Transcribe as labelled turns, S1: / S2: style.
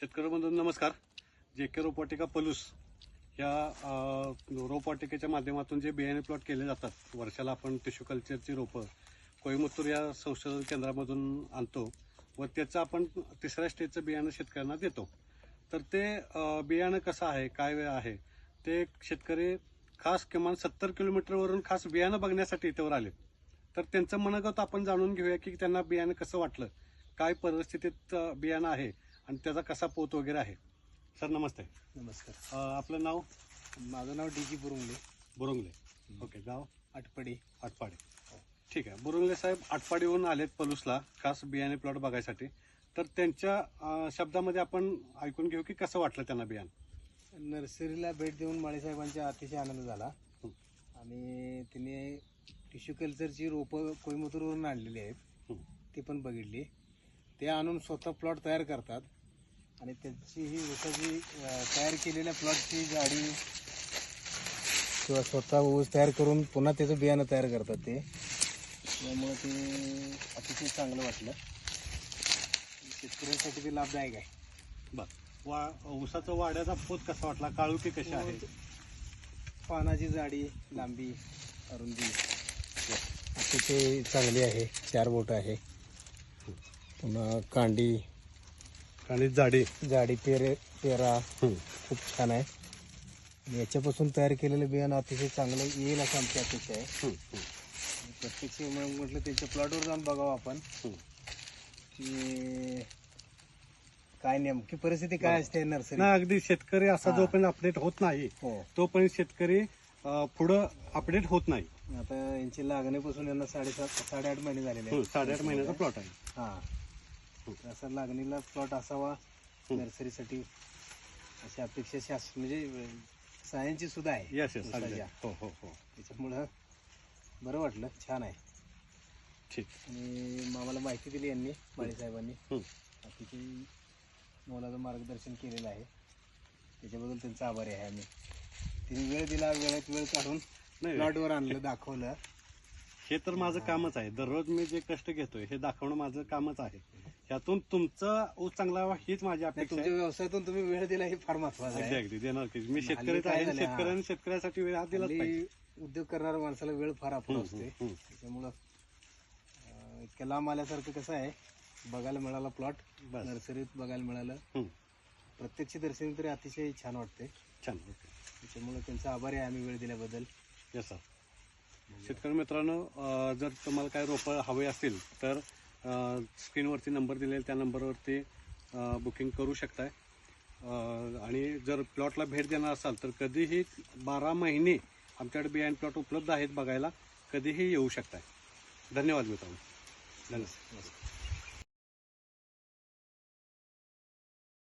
S1: शेतकरी बंधू नमस्कार. जे के रोपवाटिका पलूस या रोपवाटिकेच्या माध्यमातून जे बियाणे प्लॉट केले जातात वर्षाला आपण टिश्यू कल्चरची रोपं कोईमुत्तूर या संशोधन केंद्रामधून आणतो व त्याचं आपण तिसऱ्या स्टेजचं बियाणं शेतकऱ्यांना देतो. तर ते बियाणं कसं आहे काय वेळ आहे ते शेतकरी खास किमान सत्तर किलोमीटरवरून खास बियाणं बघण्यासाठी इथवर आले तर त्यांचं मनगत आपण जाणून घेऊया की त्यांना बियाणं कसं वाटलं काय परिस्थितीत बियाणं आहे आणि त्याचा कसा पोत वगैरे आहे? सर नमस्ते.
S2: नमस्कार.
S1: अ, आपलं नाव?
S2: माझं नाव D G Burungale.
S1: Burungale. Okay गाव?
S2: आटपडी.
S1: आटपाडी. ठीक आहे. बुरुंगले साहेब आटपाडीहून आलेत पलूसला खास बियाणे प्लॉट बघायसाठी. तर त्यांच्या अ, शब्दामध्ये आपण ऐकून घेऊ की कसं वाटलं त्यांना बियाणं?
S2: नर्सरीला भेट देऊन माळीसाहेबांचा अतिशय आनंद झाला.
S1: हं.
S2: आणि तिने टिश्यू कल्चरची रोपं कोईमतूरवरून आणलेली आहेत. ती पण बघितली. ते आणून स्वतः प्लॉट तयार करतात. आणि त्यांची ही ऊसाची तयार केलेल्या प्लॉटची गाडी किंवा स्वतः ऊस तयार करून पुन्हा त्याचं बियाणं तयार करतात ते. त्यामुळे ते अतिशय चांगलं वाटलं. शेतकऱ्यांसाठी ते लाभदायक आहे.
S1: बर. वा ऊसाचा वाड्याचा पोत कसा वाटला? काळुकी कशी आहे?
S2: पानाची जाडी लांबी अरुंदी. अतिशय चांगली आहे. चार बोट आहे. पुन्हा कांडी
S1: आणि जाडी.
S2: जाडी पेरे पेरा खूप छान आहे. आणि याच्यापासून तयार केलेलं बियाणं अतिशय चांगलं येईल असं आमची अपेक्षा आहे. प्रत्यक्ष मग म्हटलं त्यांच्या प्लॉटवर जाऊन बघावं आपण. की काय नेमकी परिस्थिती काय असते नर्सरी?
S1: ना अगदी शेतकरी असा. जोपर्यंत अपडेट होत नाही
S2: हो.
S1: तोपर्यंत शेतकरी पुढं अपडेट होत नाही.
S2: आता यांची लागणीपासून यांना साडेसात साडेआठ महिने झालेले
S1: हो. साडेआठ महिन्याचा प्लॉट आहे.
S2: हा. असा लागणीला प्लॉट असावा. नर्सरीसाठी अशी अपेक्षा शास्त्र म्हणजे सायन्सची सुद्धा आहे.
S1: येस येस
S2: ऊसाच्या.
S1: हो हो हो.
S2: त्याच्यामुळं बरं वाटलं. छान आहे.
S1: ठीक.
S2: आणि आम्हाला माहिती दिली यांनी माळीसाहेबांनी
S1: हं.
S2: अतिशय मोलाचं मार्गदर्शन केलेलं आहे. त्याच्याबद्दल त्यांचा आभारी आहे आम्ही. तिने वेळ दिला वेळेत वेळ काढून
S1: नाही
S2: प्लॉटवर आणलं दाखवलं.
S1: हे तर माझं कामच आहे. दररोज मी जे कष्ट घेतोय हे दाखवणं माझं कामच आहे. ह्यातून तुमचा ऊस चांगला व्हावा हीच माझी अपेक्षा
S2: तुमच्या
S1: आहे.
S2: व्यवसायातून तुम्ही वेळ दिला हे फार महत्वाचं
S1: अगदी
S2: आहे.
S1: अगदी देणार की मी शेतकरीच
S2: काय
S1: आहे. शेतकऱ्यांनी शेतकऱ्यासाठी वेळ हा दिलाच पाहिजे.
S2: हल्ली उद्योग करणाऱ्या माणसाला वेळ फार
S1: हं,
S2: असते. त्याच्यामुळं अं, इतक्या लांब आल्यासारखं कसं आहे बघायला मिळाला प्लॉट
S1: बस.
S2: नर्सरीत बघायला मिळालं. प्रत्यक्ष दर्शनी तरी अतिशय छान वाटते.
S1: छान ओके
S2: त्याच्यामुळे त्यांचा आभारी आहे आम्ही वेळ दिल्याबद्दल.
S1: येस सर शेतकरी मित्रांनो अं, जर तुम्हाला काय रोपं हवे असतील तर स्क्रीनवरती नंबर दिलेला त्या नंबरवरती बुकिंग करू शकताय. आणि जर प्लॉटला भेट देणार असाल तर कधीही बारा महिने आमच्याकडे बियाण प्लॉट उपलब्ध आहेत बघायला कधीही येऊ शकताय. धन्यवाद मित्रांनो. धन्यवाद.